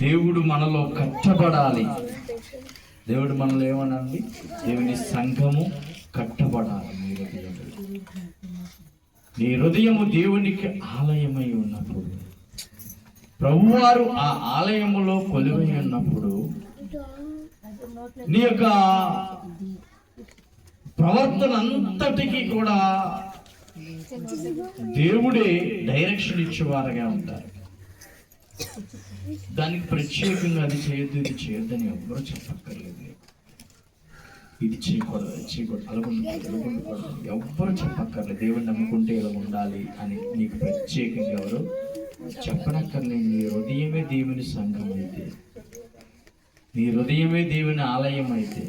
దేవుడు మనలో కట్టబడాలి. దేవుడు మనలో ఏమనండి? దేవుని సంఘము కట్టబడాలి మీ హృదయం నీ హృదయము దేవునికి ఆలయమై ఉన్నప్పుడు ప్రభువారు ఆ ఆలయములో కొలువై ఉన్నప్పుడు నీ యొక్క ప్రవర్తన అంతటికి కూడా దేవుడే డైరెక్షన్ ఇచ్చేవారుగా ఉంటారు. దానికి ప్రత్యేకంగా అది చేయొద్దు ఇది చేయొద్దని ఎవ్వరూ చెప్పక్కర్లేదు. ఇది చేయకూడదు చేయకూడదు అలా ఉండకూడదు ఇలా ఉండకూడదు ఎవ్వరు చెప్పక్కర్లేదు. దేవుని నమ్ముకుంటే ఇలా ఉండాలి అని నీకు ప్రత్యేకంగా ఎవరు చెప్పనక్కర్లేదు. నీ హృదయమే దేవుని సంఘం అయితే. నీ హృదయమే దేవుని ఆలయం అయితే.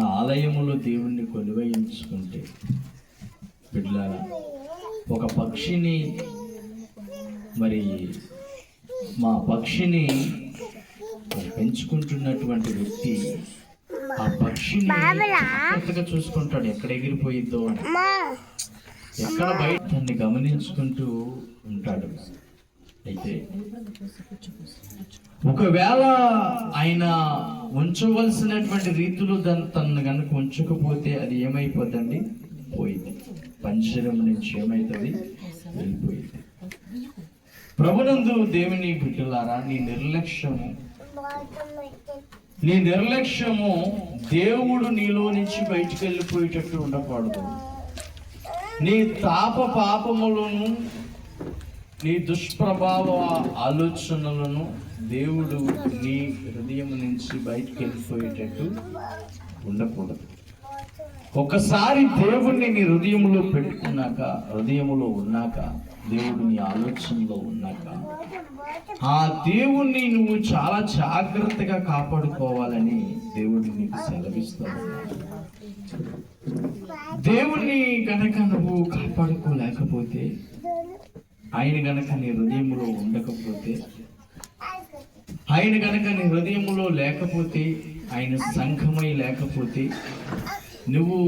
ఆ ఆలయములో దేవుణ్ణి కొలువయించుకుంటే బిడ్డలారా ఒక పక్షిని మరి మా పక్షిని పెంచుకుంటున్నటువంటి వ్యక్తి ఆ పక్షిని జాగ్రత్తగా చూసుకుంటాడు. ఎక్కడ ఎగిరిపోయిద్దో అని. ఎక్కడ బయట దాన్ని గమనించుకుంటూ ఉంటాడు. అయితే ఒకవేళ ఆయన ఉంచవలసినటువంటి రీతిలో దాన్ని తను కనుక ఉంచకపోతే అది ఏమైపోద్దండి? పోయింది పంజరం నుంచి ఏమైతుంది? వెళ్ళిపోయింది ప్రభునందు దేవుని బిడ్డలారా నీ నిర్లక్ష్యము. నీ నిర్లక్ష్యము దేవుడు నీలో నుంచి బయటికి వెళ్ళిపోయేటట్టు ఉండకూడదు. నీ తాప పాపములను నీ దుష్ప్రభావ ఆలోచనలను దేవుడు నీ హృదయం నుంచి బయటికి వెళ్ళిపోయేటట్టు ఉండకూడదు. ఒకసారి దేవుణ్ణి నీ హృదయంలో పెట్టుకున్నాక హృదయంలో ఉన్నాక దేవుడు నీ ఆలోచనలో ఉన్నాక ఆ దేవుణ్ణి నువ్వు చాలా జాగ్రత్తగా కాపాడుకోవాలని దేవుడు నీకు సెలవిస్తాడు. దేవుణ్ణి కనుక నువ్వు కాపాడుకోలేకపోతే ఆయన గనక నీ హృదయంలో ఉండకపోతే ఆయన గనక నీ హృదయంలో లేకపోతే ఆయన సంఘమై లేకపోతే నువ్వు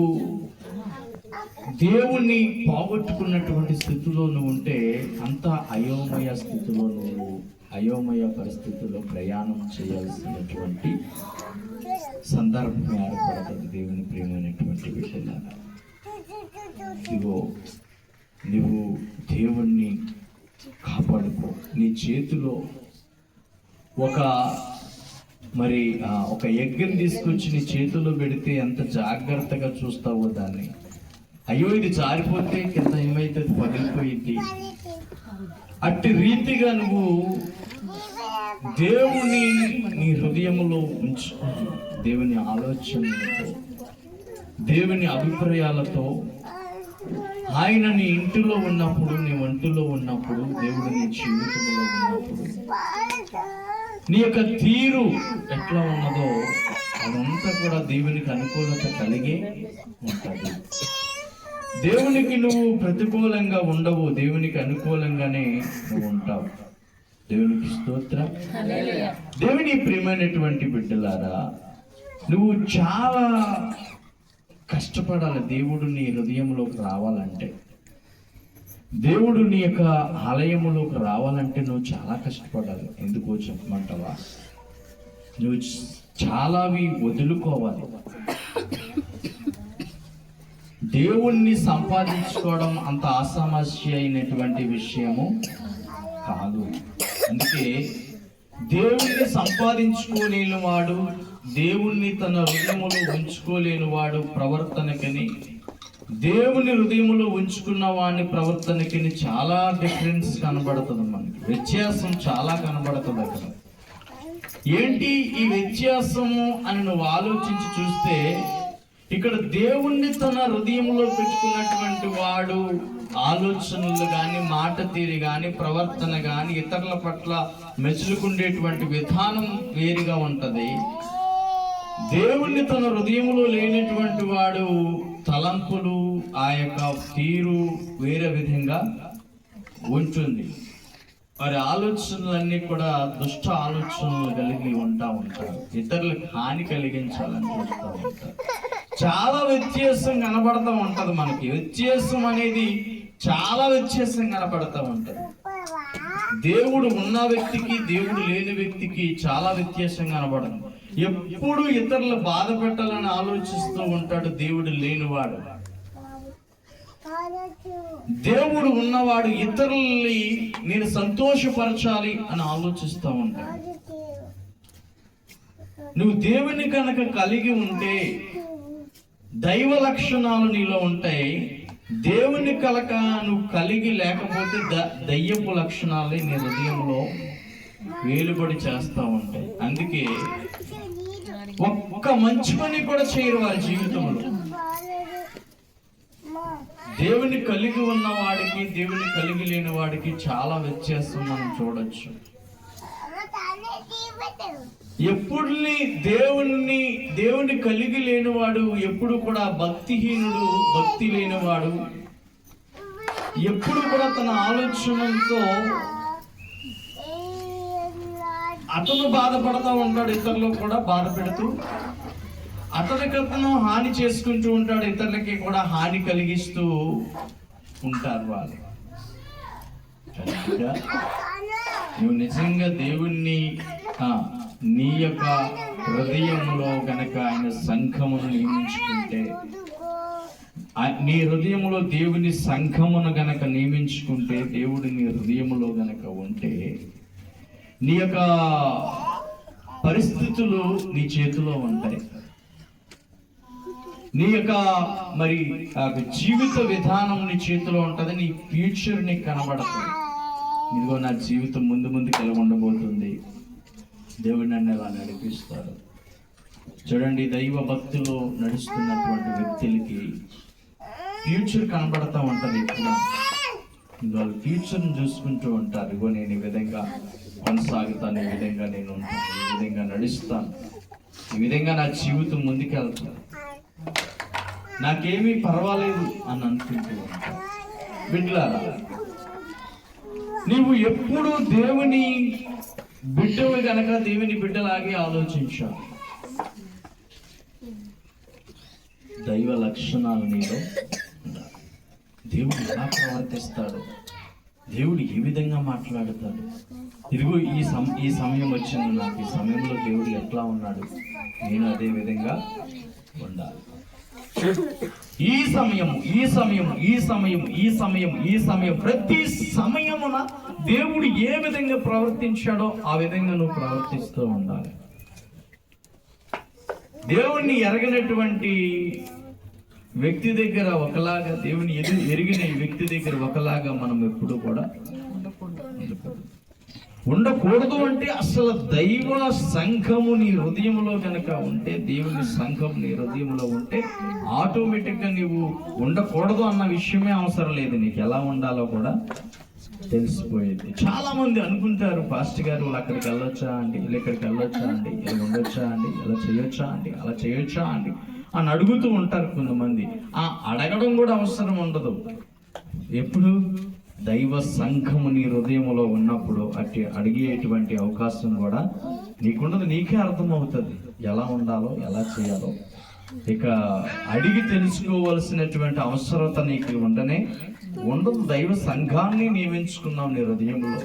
దేవుణ్ణి పోగొట్టుకున్నటువంటి స్థితిలో నువ్వు ఉంటే అంత అయోమయ స్థితిలో నువ్వు అయోమయ పరిస్థితుల్లో ప్రయాణం చేయాల్సినటువంటి సందర్భం ఏర్పడుతుంది దేవుని ప్రియమైనటువంటి విషయాలు ఇదిగో నువ్వు దేవుణ్ణి కాపాడుకో. నీ చేతిలో ఒక మరి ఒక ఎగ్గుని తీసుకొచ్చి నీ చేతిలో పెడితే ఎంత జాగ్రత్తగా చూస్తావో దాన్ని? అయ్యో ఇది జారిపోతే కింద ఏమైతుంది? పగిలిపోయింది అట్టి రీతిగా నువ్వు దేవుని నీ హృదయంలో ఉంచుకుని దేవుని ఆలోచనలతో దేవుని అభిప్రాయాలతో ఆయన నీ ఇంటిలో ఉన్నప్పుడు నీ ఒంటిలో ఉన్నప్పుడు దేవుడు నీ జీవితంలో ఉన్నప్పుడు నీ యొక్క తీరు ఎట్లా ఉన్నదో అదంతా కూడా దేవునికి అనుకూలత కలిగే ఉంటుంది. దేవునికి నువ్వు ప్రతికూలంగా ఉండవు దేవునికి అనుకూలంగానే నువ్వు ఉంటావు. దేవునికి స్తోత్రం. దేవుని ప్రియమైనటువంటి బిడ్డలారా నువ్వు చాలా కష్టపడాలి దేవుడు నీ హృదయంలోకి రావాలంటే. దేవుడు నీ యొక్క ఆలయములోకి రావాలంటే నువ్వు చాలా కష్టపడాలి. ఎందుకో చెప్పమంటావా? నువ్వు చాలావి వదులుకోవాలి. దేవుణ్ణి సంపాదించుకోవడం అంత అసమస్య అయినటువంటి విషయము కాదు. అందుకే దేవుణ్ణి సంపాదించుకోలేని వాడు దేవుణ్ణి తన హృదయములో ఉంచుకోలేని వాడు ప్రవర్తనకని దేవుని హృదయములో ఉంచుకున్న వాడిని ప్రవర్తనకి చాలా డిఫరెన్స్ కనబడుతుంది మనకి. వ్యత్యాసం చాలా కనబడుతుంది అక్కడ. ఏంటి ఈ వ్యత్యాసము అని నువ్వు ఆలోచించి చూస్తే ఇక్కడ దేవుణ్ణి తన హృదయంలో పెట్టుకున్నటువంటి వాడు ఆలోచనలు కానీ మాట తీరి కానీ ప్రవర్తన కానీ ఇతరుల పట్ల మెచ్చుకుండేటువంటి విధానం వేరుగా ఉంటుంది. దేవుణ్ణి తన హృదయంలో లేనటువంటి వాడు తలంపులు ఆ యొక్క తీరు వేరే విధంగా ఉంటుంది వారి ఆలోచనలన్నీ కూడా దుష్ట ఆలోచనలు కలిగి ఉంటా ఉంటారు. ఇతరులకు హాని కలిగించాలని చూస్తూ ఉంటారు. చాలా వ్యత్యాసం కనబడతా ఉంటుంది మనకి. వ్యత్యాసం అనేది చాలా వ్యత్యాసం కనబడతా ఉంటుంది. దేవుడు ఉన్న వ్యక్తికి దేవుడు లేని వ్యక్తికి చాలా వ్యత్యాసం కనబడుతుంది ఎప్పుడు ఇతరులు బాధ పెట్టాలని ఆలోచిస్తూ ఉంటాడు దేవుడు లేనివాడు. దేవుడు ఉన్నవాడు ఇతరుల్ని నేను సంతోషపరచాలి అని ఆలోచిస్తూ ఉంటాడు. నువ్వు దేవుని కనుక కలిగి ఉంటే దైవ లక్షణాలు నీలో ఉంటాయి. దేవుని కలక నువ్వు కలిగి లేకపోతే ద దయ్యపు లక్షణాలు నీ హృదయంలో వేలుబడి చేస్తూ ఉంటాయి. అందుకే ఒక్క మంచి పని కూడా చేయరు వారి జీవితంలో. దేవుని కలిగి ఉన్న వాడికి దేవుని కలిగి లేని వాడికి చాలా వ్యత్యాసం మనం చూడొచ్చు. ఎప్పుడుని దేవుణ్ణి దేవుని కలిగి లేనివాడు ఎప్పుడు కూడా భక్తిహీనుడు భక్తి లేనివాడు. ఎప్పుడు కూడా తన ఆలోచనతో అతను బాధపడతా ఉంటాడు ఇతరులు కూడా బాధ పెడుతూ. అతనికి అతను హాని చేసుకుంటూ ఉంటాడు ఇతరులకి కూడా హాని కలిగిస్తూ ఉంటారు వాళ్ళు. నువ్వు నిజంగా దేవుణ్ణి నీ యొక్క హృదయంలో కనుక ఆయన సంఘమును నియమించుకుంటే నీ హృదయంలో దేవుని సంఘమును గనక నియమించుకుంటే దేవుడు నీ హృదయంలో గనక ఉంటే నీ యొక్క పరిస్థితులు నీ చేతిలో ఉంటాయి. నీ యొక్క మరి జీవిత విధానం నీ చేతిలో ఉంటుంది నీ ఫ్యూచర్ నీకు కనబడుతుంది ఇదిగో నా జీవితం ముందు ముందుకు ఎలా ఉండబోతుంది. దేవుడు నన్ను ఎలా నడిపిస్తారు? చూడండి దైవ భక్తిలో నడుస్తున్నటువంటి వ్యక్తులకి ఫ్యూచర్ కనబడతా ఉంటుంది ఎప్పుడు వాళ్ళు ఫ్యూచర్ని చూసుకుంటూ ఉంటారు. ఇగో నేను ఈ విధంగా కొనసాగుతాను ఈ విధంగా నేను ఈ విధంగా నడుస్తాను ఈ విధంగా నా జీవితం ముందుకెళ్తాను నాకేమీ పర్వాలేదు అని అనుకుంటూ ఉంటాను. బిడ్డలారా నీవు ఎప్పుడు దేవుని బిడ్డవి కనుక దేవుని బిడ్డలాగే ఆలోచించాలి దైవ లక్షణాలు నీలో దేవుడు ఎలా ప్రవర్తిస్తాడు? దేవుడు ఏ విధంగా మాట్లాడతాడు? ఇదిగో ఈ సమ ఈ సమయం వచ్చింది నాకు. ఈ సమయంలో దేవుడు ఎట్లా ఉన్నాడు? నేను అదే విధంగా ఉండాలి. ఈ సమయము ఈ సమయము ఈ సమయం ఈ సమయం ఈ సమయం ప్రతి సమయమున దేవుడు ఏ విధంగా ప్రవర్తించాడో ఆ విధంగా నువ్వు ప్రవర్తిస్తూ ఉండాలి. దేవుణ్ణి ఎరగనటువంటి వ్యక్తి దగ్గర ఒకలాగా దేవుని ఎరిగిన వ్యక్తి దగ్గర ఒకలాగా మనం ఎప్పుడు కూడా ఉండకూడదు అంటే అసలు దైవ సంఘము నీ హృదయంలో కనుక ఉంటే దేవుని సంఘం నీ హృదయంలో ఉంటే ఆటోమేటిక్గా నీవు ఉండకూడదు అన్న విషయమే అవసరం లేదు. నీకు ఎలా ఉండాలో కూడా తెలిసిపోయేది. చాలా మంది అనుకుంటారు పాస్టర్ గారు వాళ్ళు అక్కడికి వెళ్ళొచ్చా అండి? వీళ్ళు ఇక్కడికి వెళ్ళొచ్చా అండి? ఇలా ఉండొచ్చా అండి? ఇలా చేయొచ్చా అండి? అలా చేయొచ్చా అండి? అని అడుగుతూ ఉంటారు కొంతమంది. ఆ అడగడం కూడా అవసరం ఉండదు. ఎప్పుడు? దైవ సంఘము నీ హృదయంలో ఉన్నప్పుడు అట్టి అడిగేటువంటి అవకాశం కూడా నీకున్నది నీకే అర్థమవుతుంది. ఎలా ఉండాలో ఎలా చేయాలో. ఇక అడిగి తెలుసుకోవలసినటువంటి అవసరత నీకు ఉండనే ఉండదు. దైవ సంఘాన్ని నియమించుకున్నావు నీ హృదయంలో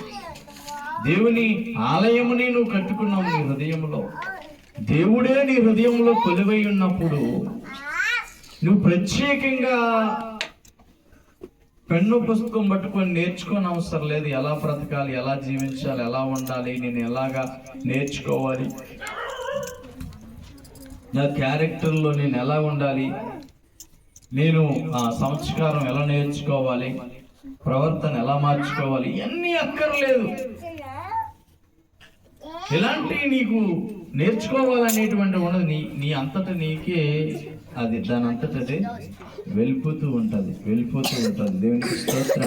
దేవుని ఆలయముని నువ్వు కట్టుకున్నావు నీ హృదయంలో దేవుడే నీ హృదయంలో కొలువై ఉన్నప్పుడు నువ్వు ప్రత్యేకంగా పెన్ను పుస్తకం పట్టుకొని నేర్చుకోని అవసరం లేదు. ఎలా బ్రతకాలి? ఎలా జీవించాలి? ఎలా ఉండాలి? నేను ఎలాగా నేర్చుకోవాలి? నా క్యారెక్టర్లో నేను ఎలా ఉండాలి? నేను ఆ సంస్కారం ఎలా నేర్చుకోవాలి? ప్రవర్తన ఎలా మార్చుకోవాలి? ఇవన్నీ అక్కర్లేదు. ఇలాంటి నీకు నేర్చుకోవాలనేటువంటి ఉండదు నీ నీ అంతట నీకే అది దాని అంతటదే వెళ్ళిపోతూ ఉంటుంది వెళ్ళిపోతూ ఉంటుంది. దేవునికి స్తోత్రం.